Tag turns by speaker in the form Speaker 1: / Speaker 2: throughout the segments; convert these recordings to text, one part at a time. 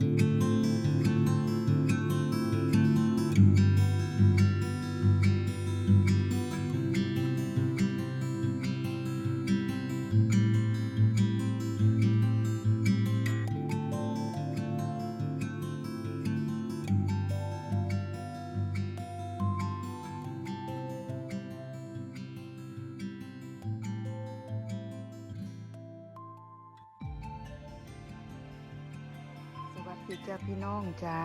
Speaker 1: สวั ดีจ้าพี่น้องจ้า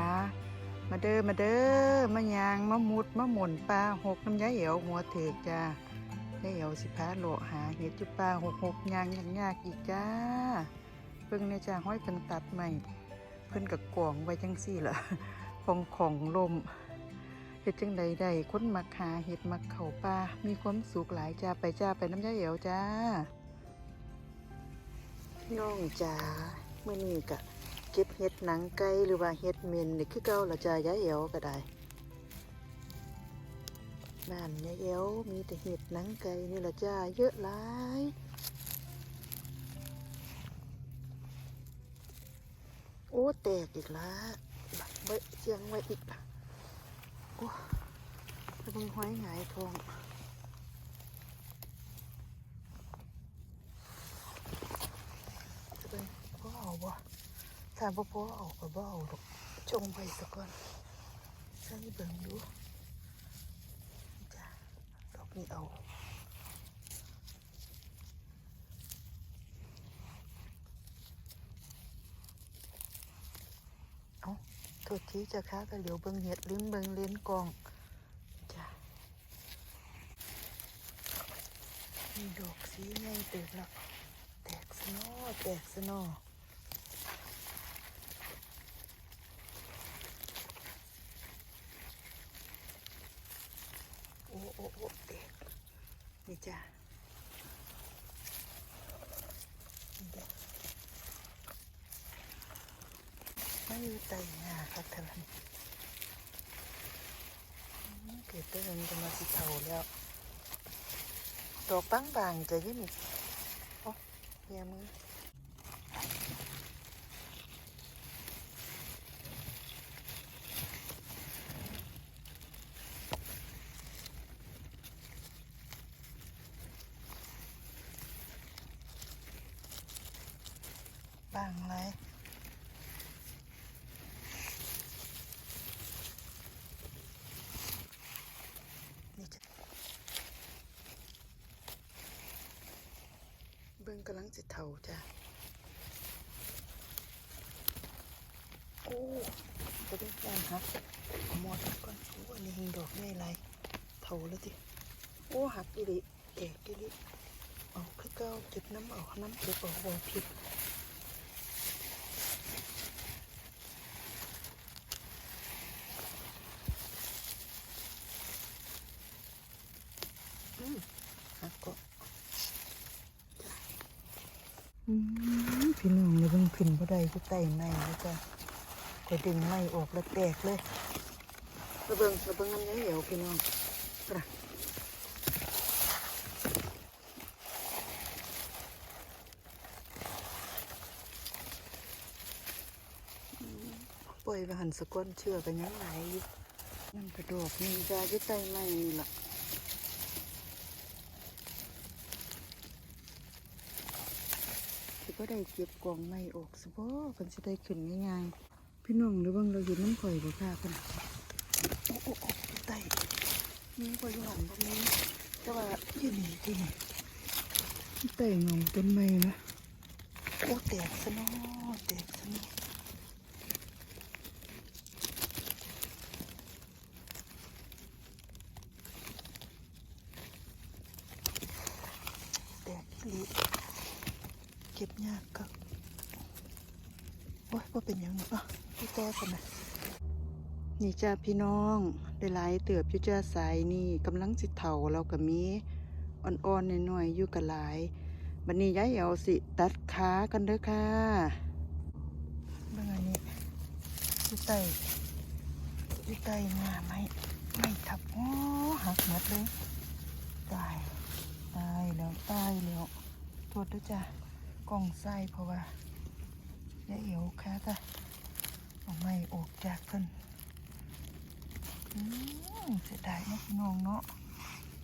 Speaker 1: มาเด้อมาเด้อมายางมามุดมาหมุนปลาหกน้ำยาเหี่ยวหัวเถกจ้ายาเหี่ยวสิพาโลหาเห็ดจุปลาหกหกยางยางยากอีกจ้าเพิ่งในจ้าห้อยเพิ่นตัดใหม่ เพิ่นกับกล่องไว้จังสี่ล่ะของของลมเฮ็ดจังใดได้นมักหาเห็ดมักเข่าปลามีความสุขหลายจ้าไปจ้าไปน้ำยาเหี่ยวจ้าน้องจ้าเมื่อนี้กะ เก็บเห็ดหนังไก่หรือว่าเห็ดเมนนี่คือเก่าละจ้ายายเอวก็ได้บ้านยายเอวมีแต่เห็ดหนังไก่นี่ละจ้าเยอะหลายโอ้แตกอีกละบักไว้เจียงไว้อีกโอ้ระเบิงห้อยหงายทองจะเป็นพ่อเอาบ่ ถ้าบ่พอเอาก็บ่เอาดอกจงไปสักก่อนใส่เบิ่งดูจ้ะดอกนี้เอาเอาโทษทีจะค่ะก็เหลียวเบิ่งเห็ดลืมเบิ่งเลนกองจ้ะมีดอกสีใหญ่เติบแล้วแตกสนอแตกสนอ โอ้โอ้โอ้เด็กนี่จ้ะไม่อยู่ไตหน้าค่ะเธออืมเกิดเตือนจะมาสิเท่าแล้วดอกปังบางจะยิ่งโอ้เฮียมือ ไรนี่จ้ะเบิ่งกำลังจะเท่าจ้ะ โอ้จะได้แฟนฮักเอาหมดก่อนโอ้อันนี้หิงดอกไม่ไรเท่าแล้วสิโอ้หักอีหลิแตกอีหลิเอาคือเก้าเก็บน้ำเอาน้ำเก็บเอาบ่ผิดอืมหักก็อืม พี่น้องเลยเบิ่งขึ้นบ่ได้ก็ไต่ในแล้วจ้ะก็ดึงไม้ออกแล้วแตกเลยระเบิงระเบิงน้ำยาเหี่ยวพี่น้องกระปล่อยไปหันสะก้อนเชื่อกันยังไงนั่นกระโดดนี่จ้าที่ไต่ไม้นี่ล่ะ สิก็ได้เก็บกองไม่ออกสิบ่เพิ่นสิได้ขึ้นง่ายๆพี่น้องหรือว่งเราอยู่น้ำข่อยบ่ค่ะเพิ่นโอ้โอ้โอ้ไตมีข่อยู่หันบ่มีแต่ว่าอยู่นี่ที่นี่ไตเงต้นไม้นะโอ้แตกซะเนาะแตกซะเนาะแตกอีหลี เก็บยากครับโอ้ยว่าเป็นยังปะพี่แต้กันนะนี่จ้าพี่น้องได้หลายเติบอยู่จ้าสายนี่กำลังสิเถาเราก็มีอ่อนๆหน่อยๆอยู่กับหลายบันนี้ย้ายเอาสิตัดขากันเด้อค่ะเบิ่งอันนี้อยู่ใต้อยู่ใต้หน้าไม้ไม่ทับโอ้หักหมดเลยตายตายแล้วตายแล้วโทษด้วยจ้ะกล้องไส้เพราะว่า ย่าเอวค่ะจ้ะไม่ออกจากเพิ่นอืมเสียดายนะพี่น้องเนาะ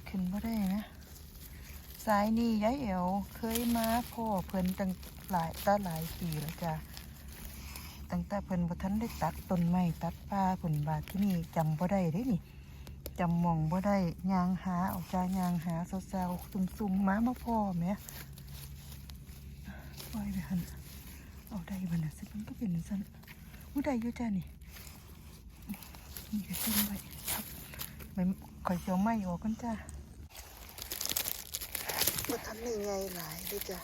Speaker 1: ขึ้นบ่ได้นะสายนี่ยายเอ๋วเคยมาพ่อเพิ่นตั้งหลายตาหลายปีแล้วจ้ะตั้งแต่เพิ่นบ่ทันได้ตัดต้นไม้ตัดป่าเพิ่นบาดที่นี่จำบ่ได้เด้นี่จำมองบ่ได้ยางหาออกจากยางหาเศร้าๆซุ่มๆมามาพ่อแหมปล่อยไปหั่น เอาได้บัดน่ะสิมันก็เป็นจันอู้ได้ยู่จ้ะนี่นี่ก็ซิ่มไว้ครับไม่ข่อยเจียวไม้ออกกันจ้าบ่ทันได้ใหญ่หลายเด้อจ้ะ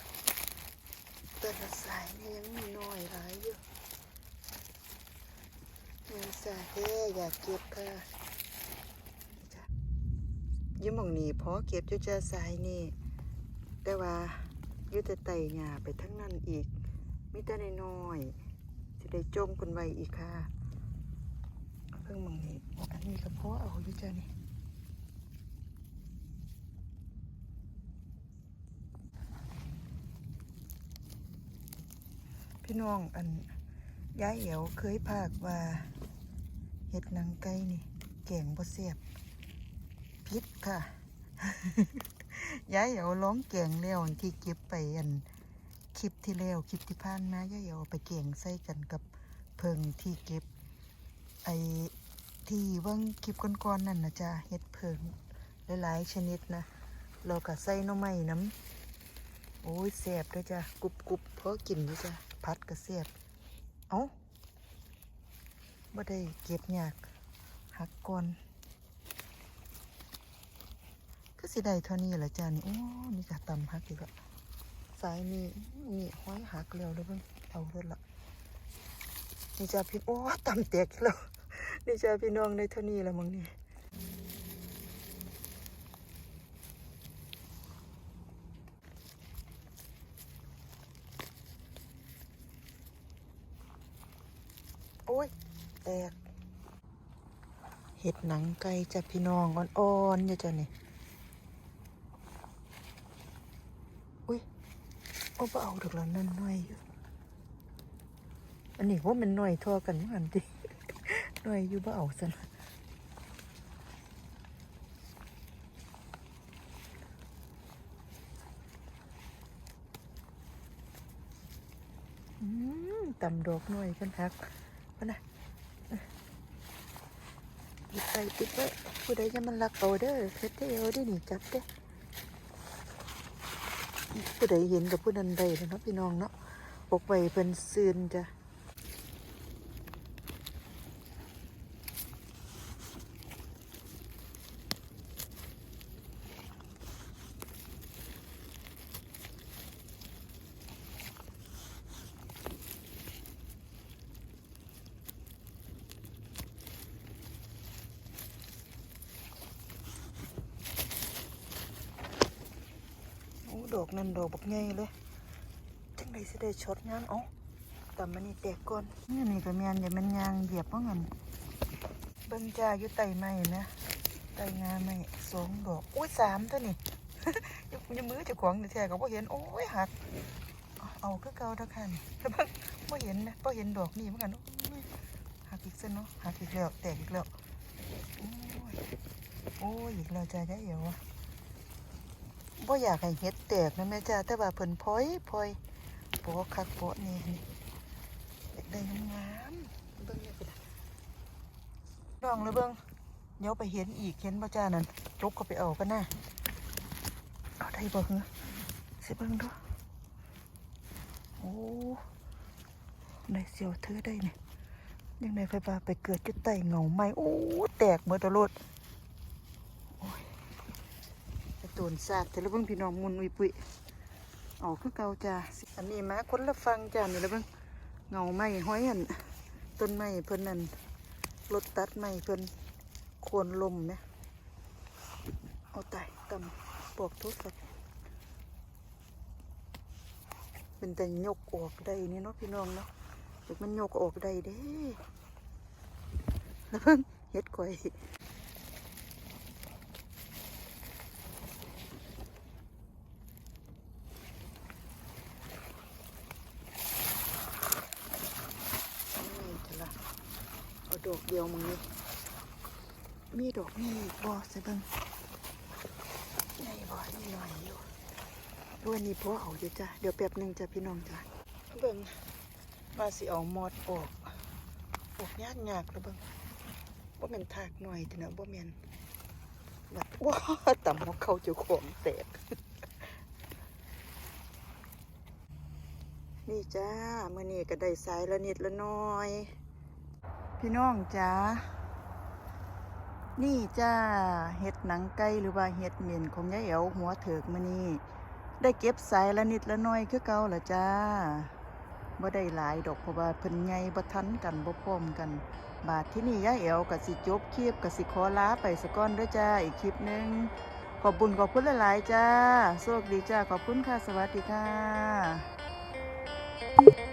Speaker 1: แต่ละสายนี่ยังมีน้อยหลายอยู่ยังสาแท้อยากเก็บค่ะจ้ะอยิ้มองนี้พอเก็บอยู่จ้าสายนี่แต่ว่ายู่แต่ไต่หญ้าไปทั้งนั้นอีก มีแต่น้อยๆสิได้จมกันไว้อีกค่ะ เพิ่งมองนี้อันนี้ก็เพาะเอาอยู่จ้านี่พี่น้องอันยายเอ๋วเคยพากว่าเห็ดนังไก่นี่แกงบ่เสียบพิษค่ะยายเอ๋วร้องแกงแล้วที่เก็บไปอัน คลิปที่แล้วคลิปที่ผ่านมายายเอ๋วเอาไปแกงใส่กันกับเพิงที่เก็บ ไอที่เบิ่งคลิปก่อนๆนั่นนะจ๊ะเห็ดเพิงหลายๆชนิดนะเราก็ใส่หน่อไม้น้ำโอ้ยแสบด้วยจ้ะกรุบกรุบเพราะกินด้วยจ้ะพัดก็แสบเอ้าบ่ได้เก็บยากหักก่อนก็สิได้เท่านี้แหละจ้ะนี่โอ้นี่ก็ตำหักอีกละ สายนี่นี่ห้อยหักแล้วเด้อเบิ่งเอาเด้อละนี่จะพี่โอ้ตำแตกอีกแล้วนี่จะพี่น้องได้เท่านี้ล้วมึงนี่โอ้ย แตก เห็ดหนังไก่จะพี่น้องอ่อนๆอยู่จ้ะนี่อุ้ย โอ้บ่เอาดอกละนั่นน้อยอยู่ อันนี้ว่ามันน้อยทั่วกันเหมือนกันติน้อยอยู่บ่เอาซะนะอืมตำดอกน้อยกันครับพะนะปิดไปปิดไว้ผู้ใดจะมันรักเอาเด้อเพชรเดียวได้หนีจับเด้อ ผู้ใดเห็นกับผู้นั้นใดเนาะพี่น้องเนาะปกไว้เป็นซืนจ้ะ ดอกนั่นดอกบักใหญ่เลยจังไดสิได้ช็อตงานเอ๋อแต่มันนี่แตกก่อนนี่นี่ก็แม่นอย่ามันยางเหยียบเพรางั้นเบิ่งจ้าอยู่ไตไม้นะไตงาไม้สองดอกอุ้ยสามตัวนี่ยังยังมือจะขวางแท้ก็บ่เห็นโอ้ยหักเอาเอาคือเก่าเท่าคันแล้วบิ่งบ่เห็นนะบ่เห็นดอกนี่เหมือนกันหักอีกซะเนาะหักอีกแล้วแตกอีกแล้วโอ้ยโอ้ยอีกแล้วจ้าจ้เอ๋วอะ บ่อยากให้เฮ็ดแตกนะแม่จ้าแต่ว่าเพิ่นพอยพอยโปะคักโปะนี่นี่อยากได้งามเบิ่งนี่ได้ลองเลยเบิ่งเดี๋ยวไปเห็นอีกเห็นบ่จ้านั่นจกก็ไปเอากันนะเอาได้บ่เหรอสิเบิ่งดูโอ้ได้เสียวเธอได้เนี่ยยังไงไฟฟ้าไปเกิดจุดใต้เงาไหม้โอ้แตกหมดตะลอด ไอ้ตูนซาดแต่ละเบิ่งพี่น้องมุนอุยปุยออกคือเก่าจ้าอันนี้มาคนละฟังจ้านี่ละเบิ่งเงาไม้ห้อยอันต้นไม้เพิ่นนั่นรถตัดไม้เพิ่นโคนลมเนี่ยเอาไตายกำปอกทุกสัตว์เป็นแต่ยกออกได้นี่เนาะพี่น้องเนาะเด็กมันยกออกได้เด้แล้วเพิ่งเฮ็ดก่อย นี่เถอะละ ดอกเดียวมึงนี่มีดอกนี่อีกบ่ใส่เบิ่งใหญ่บ่นี่หน่อยอยู่ด้วยนี่พอเอาอยู่จ้ะเดี๋ยวแป๊บหนึงจ้ะพี่น้องจ้ะเบิ่งว่าสิเอามอดออกออกยากยากๆแล้วเบิ่งบ่แม่นทากหน่อยติเนาะบ่แม่นบัดว้าต่ำของเขาเจ้าของแตกนี่จ้ามื่อนี้ก็ได้สายละนิดละน้อย พี่น้องจ้านี่จ้าเห็ดหนังไก่หรือว่าเห็ดเหม็นของยายเอ๋วหัวเถิกมื่อนี้ได้เก็บสายละนิดละน้อยคือเก่าละจ้าบ่ได้หลายดอกเพราะว่าเพิ่นใหญ่บ่ทันกันบ่พร้อมกัน บาทที่นี่ยายเอ๋วก็สิจบคลิปก็สิขอลาไปสะก่อนด้อจ้าอีกคลิปหนึงขอบบุญขอบคุณหลายๆจ้าโชคดีจ้าขอบคุณค่ะสวัสดีค่ะ